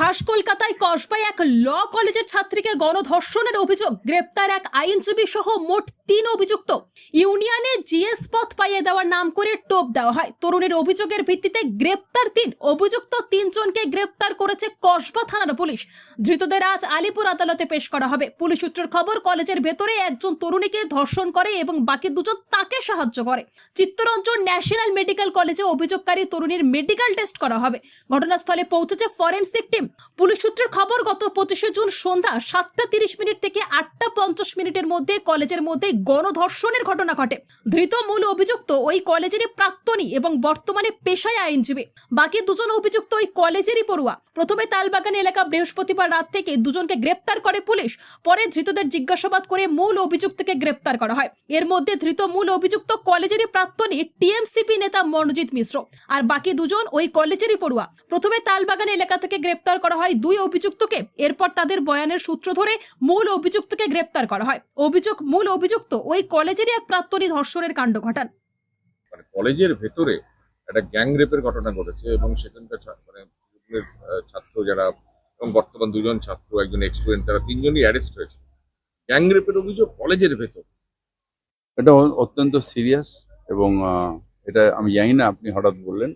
খাস কলকাতায় কসবায় এক ল কলেজের ছাত্রীকে গণধর্ষণের অভিযোগ। গ্রেপ্তার এক আইনজীবী সহ মোট তিন অভিযুক্ত। ইউনিয়নে জিএস নাম করে টোপ দেওয়া হয়। তরুণের অভিযোগের ভিত্তিতে গ্রেপ্তার তিন, অভিযুক্ত তিনজনকে গ্রেপ্তার করেছে কসবা থানার পুলিশ। ধৃতদের আজ আলিপুর আদালতে পেশ করা হবে। পুলিশ সূত্রের খবর, কলেজের ভেতরে একজন তরুণীকে ধর্ষণ করে এবং বাকি দুজন তাকে সাহায্য করে। চিত্তরঞ্জন ন্যাশনাল মেডিকেল কলেজে অভিযোগকারী তরুণীর মেডিকেল টেস্ট করা হবে। ঘটনাস্থলে পৌঁছেছে ফরেন্সিক টিম। পুলিশ সূত্রের খবর, গত পঁচিশে জুন সন্ধ্যা সাতটা তিরিশ মিনিট থেকে পঞ্চাশ মিনিটের মধ্যে কলেজের মধ্যে গণধর্ষণের ঘটনা ঘটে। ধৃত মূল অভিযুক্ত ওই কলেজেরই প্রাক্তনী এবং বর্তমানে পেশায় আইনজীবী। বাকি দুজন অভিযুক্ত ওই কলেজেরই পড়ুয়া। প্রথমে তালবাগান এলাকা বৃহস্পতিবার রাত থেকে দুজনকে গ্রেপ্তার করে পুলিশ। পরে ধৃতদের জিজ্ঞাসাবাদ করে মূল অভিযুক্তকে গ্রেপ্তার করা হয়। এর মধ্যে ধৃত মূল অভিযুক্ত কলেজেরই প্রাক্তনী টিএমসিপি নেতা মনোজিৎ মিশ্র। আর বাকি দুজন ওই কলেজেরই পড়ুয়া। প্রথমে তালবাগান এলাকা থেকে গ্রেপ্তার করা হয় দুই অভিযুক্তকে। এরপর তাদের বয়ানের সূত্র ধরে মূল অভিযুক্তকে গ্রেপ্তার করা হয়। অভিযোগ মূল অভিযুক্ত ওই কলেজেরই এক প্রাক্তনী ধর্ষণের কাণ্ড ঘটান। মানে কলেজের ভেতরে একটা গ্যাং রেপের ঘটনা ঘটেছে এবং সেখানকার মানে স্কুলের, ছাত্র যারা এবং বর্তমান দুজন ছাত্র একজন এক্স স্টুডেন্ট তারা তিনজনই অ্যারেস্ট হয়েছে। গ্যাং রেপের অভিযোগ কলেজের ভেতর। এটা অত্যন্ত সিরিয়াস এবং এটা আমি জানি না আপনি হঠাৎ বললেন।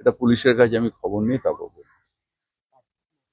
এটা পুলিশের কাছে আমি খবর নিয়ে তারপর বলব।